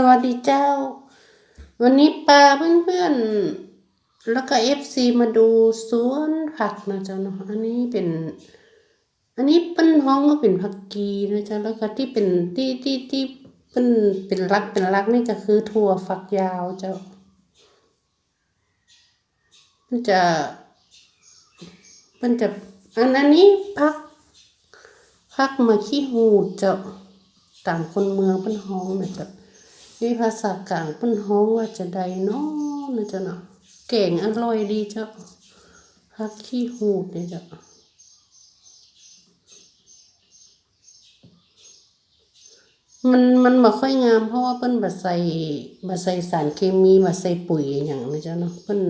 สวัสดีเจ้า วันนี้ปาเพื่อนๆ แล้วก็เอฟซีมาดูสวนผักนะเจ้าเนาะอันนี้เป็น อันนี้เป็นห้องก็เป็นผักกีนะเจ้าแล้วก็ที่เป็นที่ที่ที่เป็นเป็นรักเป็นรักนี่ก็คือถั่วฝักยาวเจ้ามันจะมันจะอันอันนี้พักพักมาขี้หูเจ้าต่างคนเมืองเป็นห้องนะเจ้า นี่ภาษากลางเป็นห้องว่าจะใดเนาะนะเจ้าเนาะเก่งอร่อยดีเจ้าพักขี้หูดเนี่ยเจ้ามันมันบ่ค่อยงามเพราะว่าเปิ้นบ่ใส่บ่ใส่สารเคมีบ่ใส่ปุ๋ยอหย่างนะเจ้าเนาะเปิ้น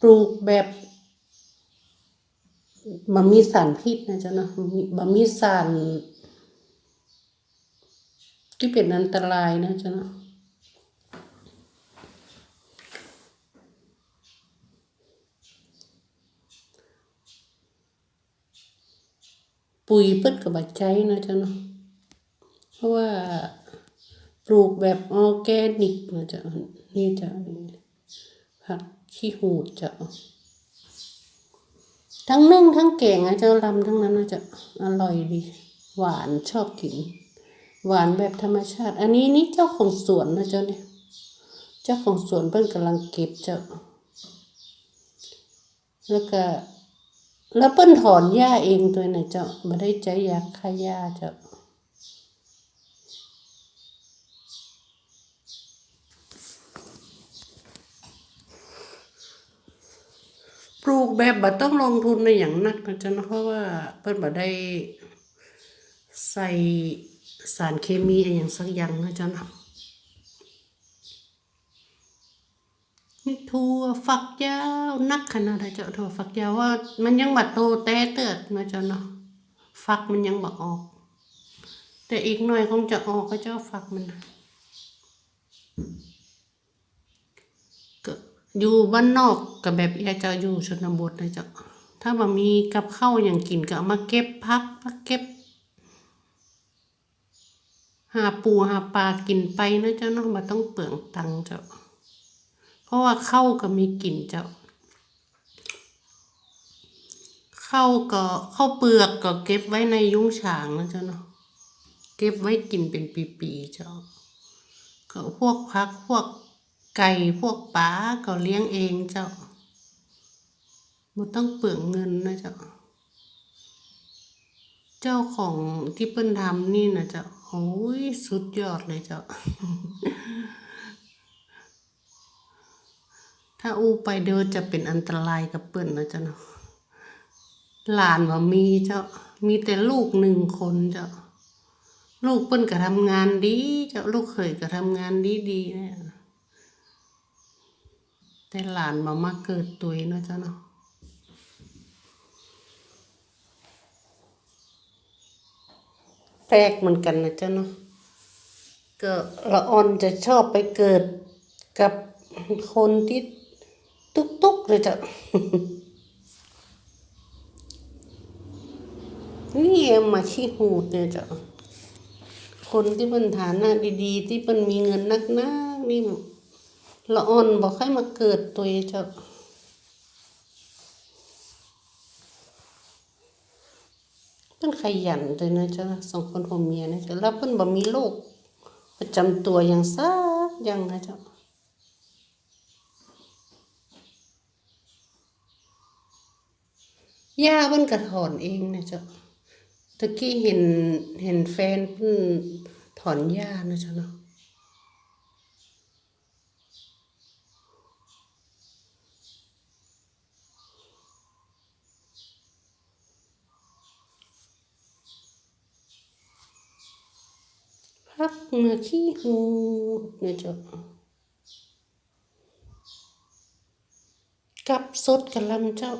ปลูกแบบบ่มีสารพิษนะเจ้าเนาะมีบ่มีสาร ที่เป็นอันตรายนะเจ้าเนาะปุ๋ยเปิ้นก็บ่ใช้นะเจ้าเนาะเพราะว่าปลูกแบบออร์แกนิกนะจ้านี่จ้านี่ผักขี้หูดจ้าทั้งนึ่งทั้งแกงอะเจ้าลำทั้งนั้นนะจ้าอร่อยดี หวานชอบกิน หวานแบบธรรมชาติ อันนี้นี่เจ้าของสวนนะเจ้าเนี่ย เจ้าของสวนเพิ่นกำลังเก็บเจ้า แล้วก็แล้วเปิ้นถอนหญ้าเองตัวน่ะเจ้าบ่ได้ใจยาฆ่าหญ้าเจ้าปลูกแบบบ่ต้องลงทุนในอย่างนักนะเจ้าเนาะเพราะว่าเปิ้นบ่ได้ใส่ สารเคมีอหย่างสักอย่างนะจ้าเนาะนี่ถั่วฝักยาวนักขนาดไหนเจ้าถั่วฝักยาวว่า มันยังบ่โตแต่เติดนะเจ้าเนาะฝักมันยังบ่ออก แต่อีกหน่อยคงจะออกก็เจ้าฝักมันก็อยู่บ้านนอกก็แบบอยากจะอยู่ชนบทนะเจ้าถ้าบ่มีกับข้าวหยังกินก็เอามาเก็บพักมาเก็บ หาปูหาปลากินไปนะเจ้าเนาะบ่ต้องเปลืองตังเจ้า เพราะว่าเข้าก็มีกลิ่นเจ้า เข้าก็เข้าเปลือกก็เก็บไว้ในยุ้งฉางนะเจ้าเนาะเก็บไว้กินเป็นปีๆเจ้า ก็พวกพักพวกไก่พวกปลาก็เลี้ยงเองเจ้าบ่ต้องเปลืองเงินนะเจ้า เจ้าของที่เปิ้นทำนี่นะเจ้า โอ้ยสุดยอดเลยเจ้า ถ้าอูไปเดินจะเป็นอันตรายกับเปิ้นนะเจ้าเนาะหลานว่ามีเจ้า มีแต่ลูกหนึ่งคนเจ้า ลูกเปิ้นก็ทำงานดี เจ้าลูกเขยก็ทำงานดีดีเนี่ยแต่หลานมามาเกิดตัวเนาะเจ้าเนาะ แปลกเหมือนกันนะเจ้าเนาะก็ละออนจะชอบไปเกิดกับคนที่ตุกๆเลยจ้ะนี่เอ็มมาขี้หูดเนี่ยจ้ะคนที่เป็นฐานะดีๆ ที่เป็นมีเงินนักนักๆนี่ละออนบอกให้มาเกิดตัวเจ้ะ เพิ่นขยันเลยนะจ๊ะสองคนผัวเมียนะจ๊ะแล้วเพิ่นบ่มีโรคประจำตัวอย่างซักอย่างนะจ๊ะย่าเพิ่นก็ถอนเองนะจ๊ะตะกี้เห็นเห็นแฟนเพิ่นถอนหญ้านะจ๊ะเนาะพัก มาขี้หูนะจ๊ะกับสดกะลำเจ้า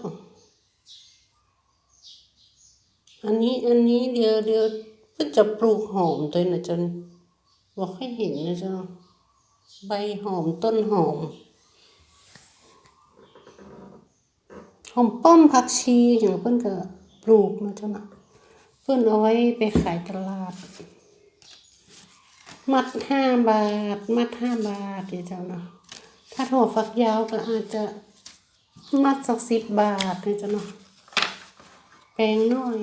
อันนี้อันนี้เดี๋ยวเดี๋ยวเพิ่นจะปลูกหอมตัวนะจ๊ะบอกให้เห็นนะจ๊ะใบหอมต้นหอม หอมป้อมผักชีอย่างเพิ่นก็ปลูกนะจ๊ะนะเพิ่นเอาไว้ไปขายตลาด มัดห้าบาท มัดห้าบาทเดี๋ยวเจ้าเนาะถ้าถั่วฟักยาวก็อาจจะมัดสักสิบบาทเดี๋ยวเจ้าเนาะแปลงน้อย